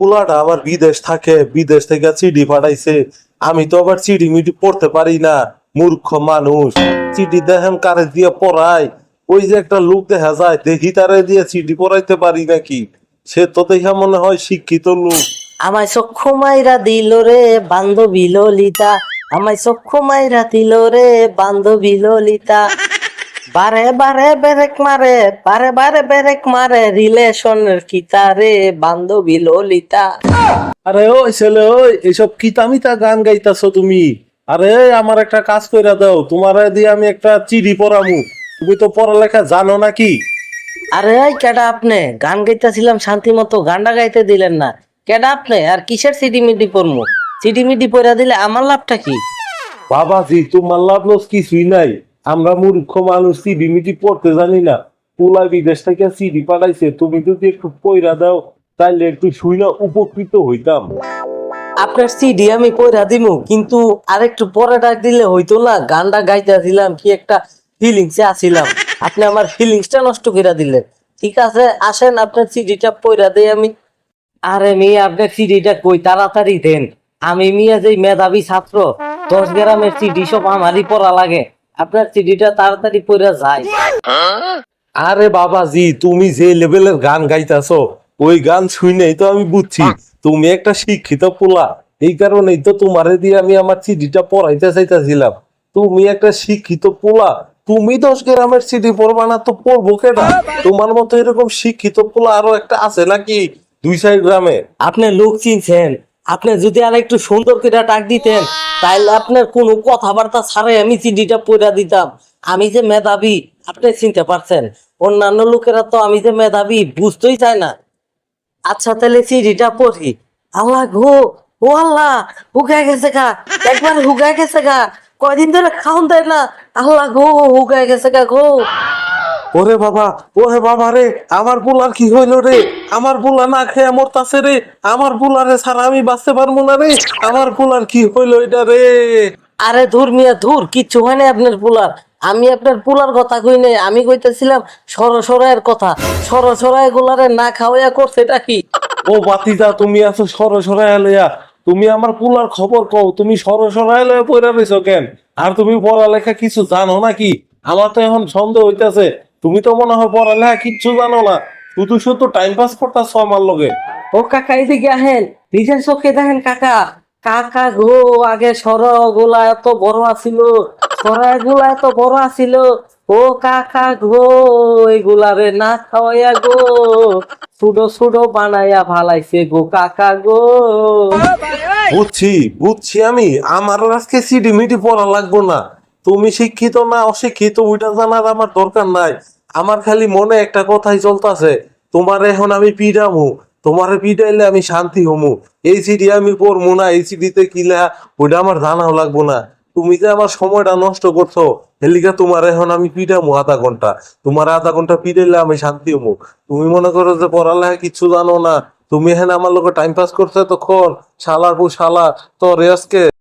পোলাটা আবার বিদেশ থাকে, বিদেশ থেকে চিঠি পাঠাইছে। আমি তো আবার চিঠি মিঠি পড়তে পারি না, মূর্খ মানুষ। চিঠি দেখেন কারে দিয়ে পড়াই ওই যে একটা লোক দেখা যায়, দেখি তারে দিয়ে চিঠি পড়াইতে পারি নাকি? সে তো দেখা মনে হয় শিক্ষিত লোক। আমায় চক্ষু মাইরা দিল রে বান্ধবী ললিতা। আমায় চক্ষু মাইরা দিল রে বান্ধবী ললিতা। বারে বারে বেরেক মারে বারে বারে বেরেক মারে রিলেশনের কিতারে বান্ধবী ললিতা। আরে ওই ছেলে ওই এইসব কিতামিতা গান গাইতাছো তুমি? আরে আমার একটা কাজ কইরা দাও তোমার দিয়ে আমি একটা চিঠি পড়ামু। তুমি তো পড়ালেখা জানো নাকি? আরে কেডা আপনি গান গাইতেছিলাম শান্তি মতো গানটা গাইতে দিলেন না। কেডা আপনি আর কিসের সিডি মিডি পড়মু? সিডি মিডি পড়া দিলে আমার লাভটা কি? বাবাজি তোমার লাভ লস কিছুই নাই। আমরা মূর্খ মানুষ, সিডি মিটি পড়তে জানি না। পোলা বিদেশ থেকে সিডি পাঠাইছে, তুমি যদি একটু পয়রা দাও, তাইলে একটু শুই না উপকৃত হইতাম। আপনার সিডি আমি পড়া দিমু, কিন্তু আরেকটু পরে ডাক দিলে হইতো না, গানটা গাইতেছিলাম কি একটা ফিলিংসে আসিলাম। আপনি আমার ফিলিংসটা নষ্ট করে দিলেন। ঠিক আছে, আসেন, আপনার সিডিটা পড়া দেই আমি। আরে মেয়ে, আপনার সিডিটা কই? তাড়াতাড়ি দেন। আমি মিয়া যে মেধাবী ছাত্র, দশ গ্রামের সিডি সব আমারই পড়া লাগে। আপনার সিডিটা তাড়াতাড়ি পড়া যায়। আরে বাবাজি তুমি যে লেভেলের গান গাইতাছো ওই গান শুনেই তো আমি বুঝছি। তুমি একটা শিক্ষিত পোলা। এই কারণেই তো তোমারে দিয়ে আমি আমার সিডিটা পড়াইতে চাইতেছিলাম। তুমি একটা শিক্ষিত পোলা। তুমি দশ গ্রামের সিডি পড়বা না তো পড়ব কেটা তোমার মতো এরকম শিক্ষিত পোলা আরও একটা আছে নাকি? দুই সাইড গ্রামে। আপনি লোক চিনছেন আপনি যদি আর একটু সুন্দর করে ডাক দিতেন তাহলে আপনার কোনো কথাবার্তা ছাড়াই আমি চিঠিটা পড়া দিতাম। আমি যে মেধাবী, আপনি চিনতে পারছেন? অন্যান্য লোকেরা তো আমি যে মেধাবী, বুঝতেই চায় না। আচ্ছা তাহলে চিঠিটা পড়ি। আল্লাহ গো, ও আল্লাহ, হুগায় গেছে গা। একবার হুগায় গেছে গা। কয়দিন ধরে খাওন দেয় না। আল্লাহ গো, হুগায় গেছে গা গো। ওরে বাবা ওরে বাবা রে আমার পোলার কি হইল রে? আমার পোলা না খেয়ে মরতাছে রে। আমার পোলারে ছাড়া আমি বাঁচতে পারব না রে। আমার পোলার কি হইল এটা রে? আরে ধুর মিয়া ধুর কিচ্ছু হয় না আপনার পুলার আমি আপনার পুলার কথা কই নাই আমি কইতেছিলাম সরসরায়ের কথা। সরসরায় গুলারে না খাওয়াইয়া করছে এটা কি? ও বাতিদা তুমি আছো সর সরাই লইয়া। তুমি আমার পোলার খবর কও তুমি সর সরাই লইয়া পড়া রইছো কেন? আর তুমি পড়ালেখা কিছু জানো নাকি? আমার তো এখন সন্দেহ হইতাছে। তুমি তো মনে হয় পড়ালেখা কিচ্ছু জানো না। শুধু শুধু টাইম পাস করতেছো আমার লগে। ও কাকা এদিকে আহেন। নিজের চোখে দেখেন কাকা। কাকা গো আগে সরগুলা এত বড় আছিল। সরাই গুলা এত বড় আছিল। ও কাকা গো এগুলারে না খাওয়াইয়া গো। সুডো সুডো বানাইয়া ভালাইছে গো কাকা গো। বুঝছি বুঝছি আমি। আমার আজকে সিডি মিডি পড়া লাগবো না। তুমি শিক্ষিত না অশিক্ষিত, ওইটা জানার আমার দরকার নাই। আমার খালি মনে একটা কথাই চলতেছে, তোমার এখন আমি পিডামু, তোমারে পিডাইলে আমি শান্তি হমু। এই সিডি আমি পড়ব না, এই সিডিতে কিলা ওইটা আমার জানাও লাগবো না। তুমি যে আমার সময়টা নষ্ট করছ হেলিকা তোমার এখন আমি পিডামু আধা ঘণ্টা। তোমার আধা ঘণ্টা পিডাইলে আমি শান্তি হমু। তুমি মনে করো যে পড়ালেখা কিচ্ছু জানো না। তুমি এখানে আমার লোক টাইম পাস করছ তখন শালার পু শালা, তোর আজকে